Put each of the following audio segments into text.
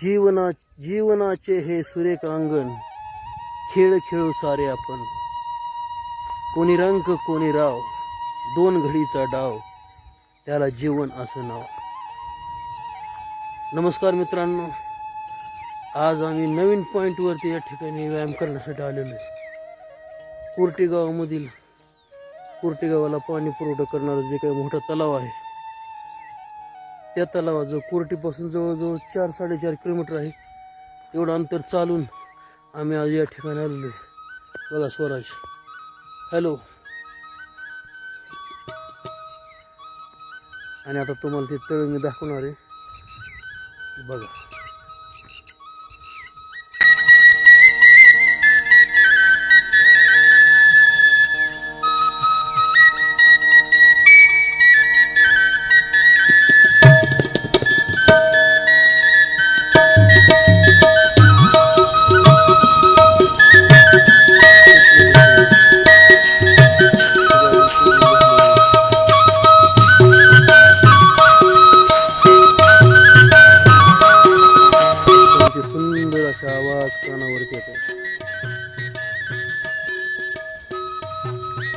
जीवना जीवनाचे हे सुरेख अंगण खेळ खेळू सारे आपण. कोणी रंग कोणी राव दोन घडीचा डाव त्याला जीवन असं नाव. नमस्कार मित्रांनो आज आम्ही नवीन पॉईंटवरती या ठिकाणी व्यायाम करण्यासाठी आलेलो आहे. कुर्टी गावामधील कुर्टी गावाला पाणी पुरवठा करणारा जे काही मोठा तलाव आहे त्या तलावाजवळ कुर्टीपासून जवळजवळ चार साडेचार किलोमीटर आहे. एवढं अंतर चालून आम्ही आज या ठिकाणी आलेलो आहे. बघा स्वराज. हॅलो आणि आता तुम्हाला ते तळ मी दाखवणार आहे. बघा.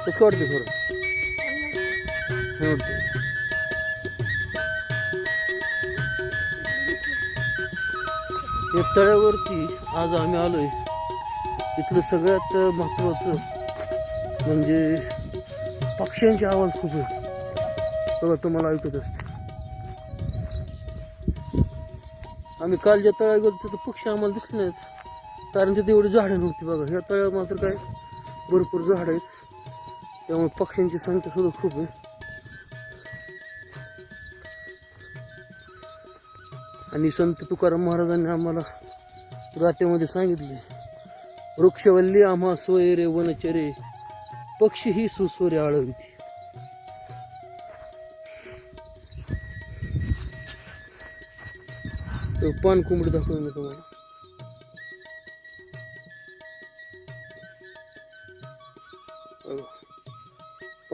कसं वाटते खरं या तळ्यावरती आज आम्ही आलोय. इथलं सगळ्यात महत्वाचं म्हणजे पक्ष्यांचे आवाज खूप आहे. बघा तुम्हाला ऐकत असते आम्ही काल ज्या तळ्या गेलो तिथं पक्षी आम्हाला दिसले नाहीत. कारण तिथे एवढी झाडं नव्हती बघा. ह्या तळ्यात मात्र काय भरपूर झाडं आहेत. त्यामुळे पक्ष्यांची संख्या सुद्धा खूप आहे. आणि संत तुकाराम महाराजांनी आम्हाला गात्यामध्ये सांगितले वृक्षवल्ली आम्हा सोय वनचरे पक्षी ही सुस्वरे आळविती. पान कोंबडी दाखवून तुम्हाला.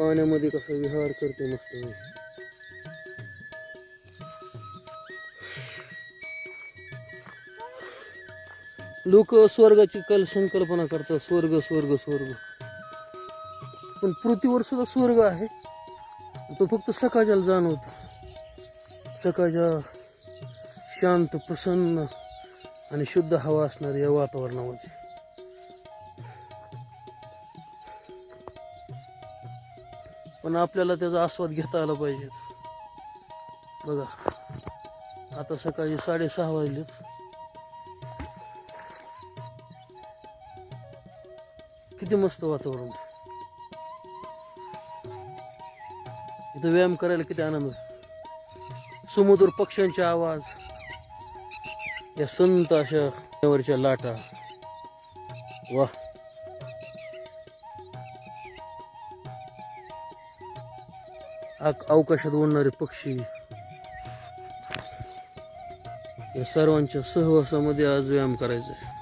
पाण्यामध्ये कसा विहार करते मस्त. लोक स्वर्गाची कल संकल्पना करतात स्वर्ग स्वर्ग स्वर्ग. पण पृथ्वीवर सुद्धा स्वर्ग आहे. तो फक्त सकाळच्याला जाणवतो. सकाळच्या शांत प्रसन्न आणि शुद्ध हवा असणाऱ्या या वातावरणामध्ये. पण आपल्याला त्याचा आस्वाद घेता आला पाहिजे. बघा. आता सकाळी साडेसहा वाजलेत. किती मस्त वातावरण. इथं व्यायाम करायला किती आनंद आहे. सुमधुर पक्ष्यांचे आवाज. या संत अशा वरच्या लाटा. वा. अवकाशात उडणारे पक्षी. या सर्वांच्या सहवासामध्ये आज व्यायाम करायचा आहे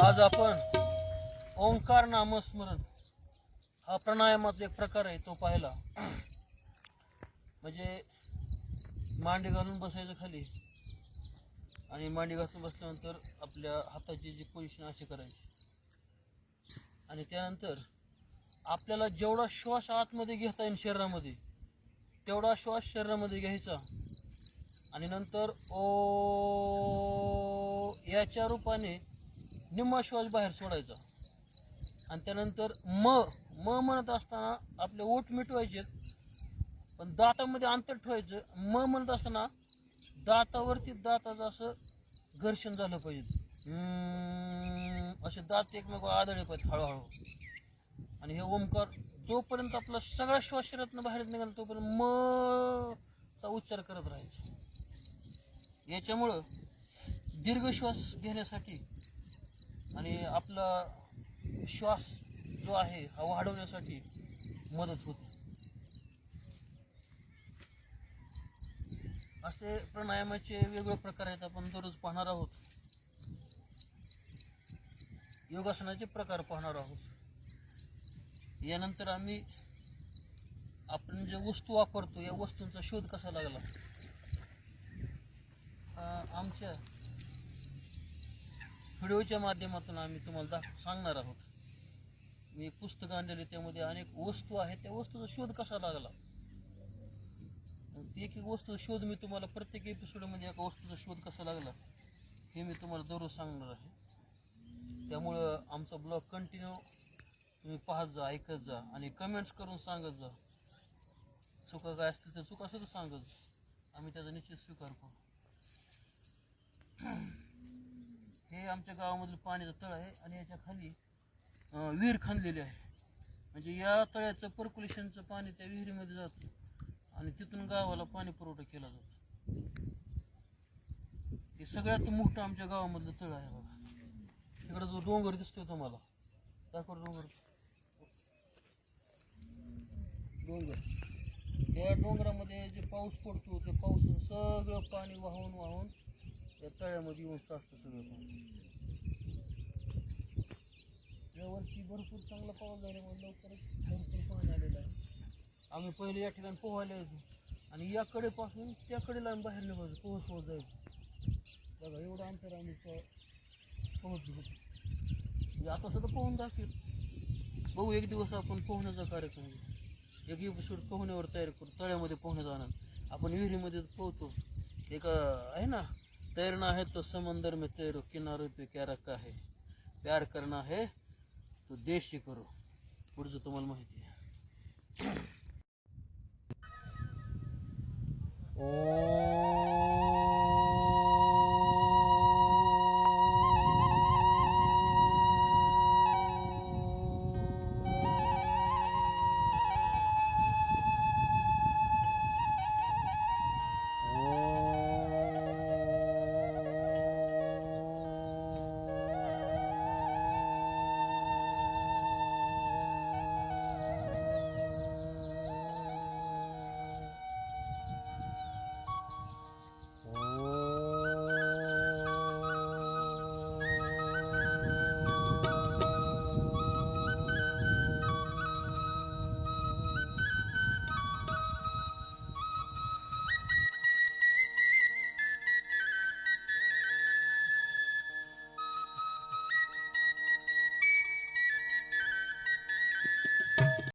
आज आपण ओंकार नामस्मरण हा प्राणायामाचा एक प्रकार आहे तो पाहिला. म्हणजे मांडी घालून बसायचं खाली आणि मांडी घालून बसल्यानंतर आपल्या हाताची जी पोझिशन अशी करायची. आणि त्यानंतर आपल्याला जेवढा श्वास आतमध्ये घेता येईल शरीरामध्ये तेवढा श्वास शरीरामध्ये घ्यायचा. आणि नंतर ओ याच्या रूपाने निम्मा श्वास बाहेर सोडायचा. आणि त्यानंतर म म म्हणत असताना आपले ओठ मिटवायचे पण दातामध्ये अंतर ठेवायचं. म म्हणत असताना दातावरती दाताचं असं घर्षण झालं पाहिजे. असे दात एकमेकावर आदळले पाहिजेत हळूहळू. आणि हे ओंकार जोपर्यंत आपला सगळा श्वास शरीरातनं बाहेर निघाला तोपर्यंत म चा उच्चार करत राहायचा. याच्यामुळं दीर्घ श्वास घेण्यासाठी आणि आपला श्वास जो आहे हा वाढवण्यासाठी मदत होते. असे प्राणायामाचे वेगवेगळे प्रकार आहेत आपण दररोज पाहणार आहोत. योगासनाचे प्रकार पाहणार आहोत. यानंतर आम्ही आपण जे वस्तू वापरतो या वस्तूंचा शोध कसा लागला? आमच्या व्हिडिओच्या माध्यमातून आम्ही तुम्हाला दाख सांगणार आहोत. मी एक पुस्तक आणलेले त्यामध्ये अनेक वस्तू आहेत. त्या वस्तूचा शोध कसा लागला? ती एक एक वस्तूचा शोध मी तुम्हाला प्रत्येक एपिसोडमध्ये एका वस्तूचा शोध कसा लागला हे मी तुम्हाला दररोज सांगणार आहे. त्यामुळं आमचा ब्लॉग कंटिन्यू तुम्ही पाहत जा ऐकत जा आणि कमेंट्स करून सांगत जा. चुका काय असतील तर चुका सुद्धा सांगत जा. आम्ही त्याचा निश्चित स्वीकार करू. हे आमच्या गावामधलं पाण्याचं तळ आहे आणि याच्या खाली विहीर खांदलेली आहे. म्हणजे या तळ्याचं पर्क्युलेशनचं पाणी त्या विहिरीमध्ये जातं आणि तिथून गावाला पाणी पुरवठा केला जातो. हे सगळ्यात मोठं आमच्या गावामधलं तळ आहे बघा. तिकडं जो डोंगर दिसतोय तुम्हाला दाखव डोंगर. डोंगर. त्या डोंगरामध्ये जे पाऊस पडतो ते पाऊस सगळं पाणी वाहून वाहून त्या तळ्यामध्ये येऊन साचतं सगळं पाणी या भरपूर चांगला पाऊस झाल्यामुळे लवकरच भरपूर पाणी आलेलं आहे. आम्ही पहिले या ठिकाणी पोहायला यायचो. आणि या कडेपासून त्या कडेला आम्ही बाहेर निघायचो. पोहत पोहत जायचो. बघा एवढं अंतर आम्ही प- पोहत होतो म्हणजे आता सुद्धा पोहून दाखवेल बघू एक दिवस आपण पोहण्याचा कार्यक्रम एक एपिसोड पोहण्यावर तयार करू. तळ्यामध्ये पोहणं जाणार आपण विहिरीमध्ये पोहतो. एक आहे ना तैरना है तो समंदर में तैरो किनारे पे क्या रखा है? प्यार करना है तो देशी करो। पुढचं तुम्हाला माहिती आहे